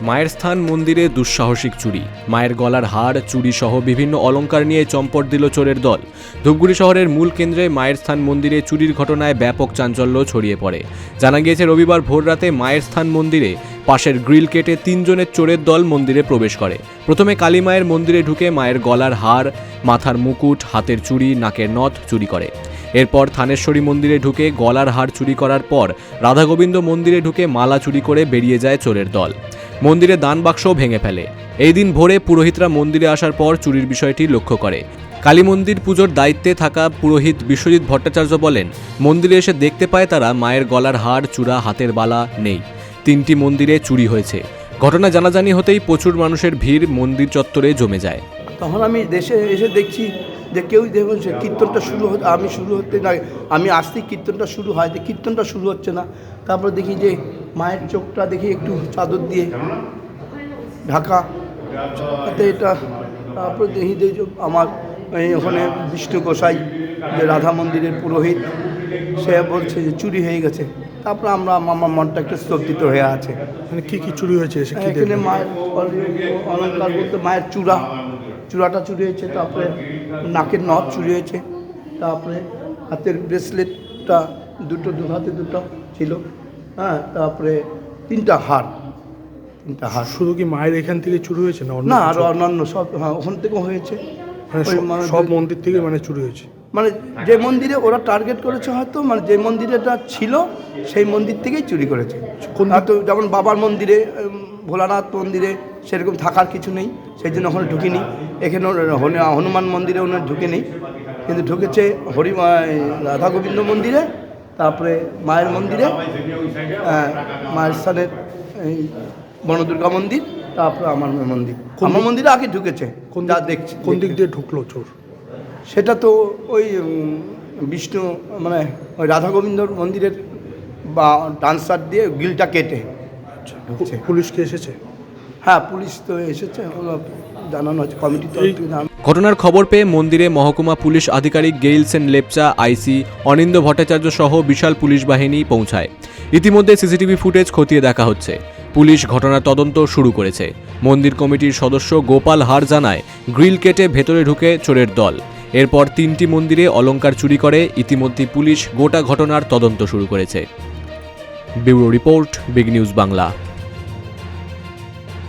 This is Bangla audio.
মায়ের স্থান মন্দিরে দুঃসাহসিক চুরি। মায়ের গলার হাড় চুরি সহ বিভিন্ন অলংকার নিয়ে চম্পট দিল চোরের দল। ধূপগুড়ি শহরের মূল কেন্দ্রে মায়ের স্থান মন্দিরে চুরির ঘটনায় ব্যাপক চাঞ্চল্য ছড়িয়ে পড়ে। জানা গিয়েছে, রবিবার ভোররাতে মায়ের স্থান মন্দিরে পাশের গ্রিল কেটে তিনজনের চোরের দল মন্দিরে প্রবেশ করে। প্রথমে কালী মায়ের মন্দিরে ঢুকে মায়ের গলার হার, মাথার মুকুট, হাতের চুড়ি, নাকের নথ চুরি করে। এরপর থানেশ্বরী মন্দিরে ঢুকে গলার হার চুরি করার পর রাধাগোবিন্দ মন্দিরে ঢুকে মালা চুরি করে বেরিয়ে যায় চোরের দল। মন্দিরে দান বাক্সও ভেঙে ফেলে। এই দিন ভোরে পুরোহিতরা মন্দিরে আসার পর চুরির বিষয়টি লক্ষ্য করে। কালী মন্দির পুজোর দায়িত্বে থাকা পুরোহিত বিশ্বজিৎ ভট্টাচার্য বলেন, মন্দিরে এসে দেখতে পায় তারা মায়ের গলার হার, চূড়া, হাতের বালা নেই। তিনটি মন্দিরে চুরি হয়েছে। ঘটনা জানাজানি হতেই প্রচুর মানুষের ভিড় মন্দির চত্বরে জমে যায়। তখন আমি দেশে এসে দেখছি যে কেউ দেখুন সে কীর্তনটা শুরু হতে, আমি শুরু হতে না, আমি আসতেই কীর্তনটা শুরু হয়, যে কীর্তনটা শুরু হচ্ছে না। তারপরে দেখি যে মায়ের চোখটা দেখি একটু চাদর দিয়ে ঢাকা। তাতে এটা তারপরে দেখি যে আমার এই ওখানে বিষ্ণু গোসাই যে রাধা মন্দিরের পুরোহিত সে বলছে যে চুরি হয়ে গেছে। তারপরে আমরা আমার মনটা একটু স্তব্ধিত হয়ে আছে। মানে কী কী চুরি হয়েছে এখানে মায়ের অলঙ্কার বলতে মায়ের চূড়া চূড়াটা চুরি হয়েছে তারপরে নাকের নথ চুরি হয়েছে তারপরে হাতের ব্রেসলেটটা দুটো দু হাতে দুটো ছিল। হ্যাঁ তারপরে তিনটা হার তিনটা হার শুধু কি মায়ের এখান থেকে চুরি হয়েছে না না? আরও অন্যান্য সব হ্যাঁ ওখান থেকেও হয়েছে। মানে সব- মানে- মন্দির থেকে মানে চুরি হয়েছে? মানে যে মন্দিরে ওরা টার্গেট করেছে হয়তো মানে যে মন্দিরেটা ছিল সেই মন্দির থেকেই চুরি করেছে। কোন হয়তো যেমন বাবার মন্দিরে ভোলানাথ মন্দিরে সেরকম থাকার কিছু নেই সেই জন্য ওখানে ঢুকিনি। এখানে হনুমান মন্দিরে ওখানে ঢুকে নেই কিন্তু ঢুকেছে হরি রাধা গোবিন্দ মন্দিরে তারপরে মায়ের মন্দিরে আহ, মায়ের স্থানের এই বনদুর্গা মন্দির তারপরে আমার মন্দির। কোন আমার মন্দিরে আগে ঢুকেছে কোন যা দেখছি কোন দিক দিয়ে ঢুকলো চোর? সেটা তো ওই বিষ্ণু মানে ওই রাধা গোবিন্দর মন্দিরের বা ডান্সার দিয়ে গিলটা কেটে ঢুকছে। পুলিশ কি এসেছে? হ্যাঁ পুলিশ তো এসেছে জানানো হচ্ছে কমিটি তো ঘটনার খবর পেয়ে মন্দিরে মহকুমা পুলিশ আধিকারিক গেইল সেন লেপচা, আইসি অনিন্দ ভট্টাচার্য সহ বিশাল পুলিশ বাহিনী পৌঁছায়। ইতিমধ্যে সিসিটিভি ফুটেজ খতিয়ে দেখা হচ্ছে। পুলিশ ঘটনার তদন্ত শুরু করেছে। মন্দির কমিটির সদস্য গোপাল হার জানায়, গ্রিল কেটে ভেতরে ঢুকে চোরের দল। এরপর তিনটি মন্দিরে অলঙ্কার চুরি করে ইতিমধ্যে পুলিশ গোটা ঘটনার তদন্ত শুরু করেছে। Bureau report, big news Bangla.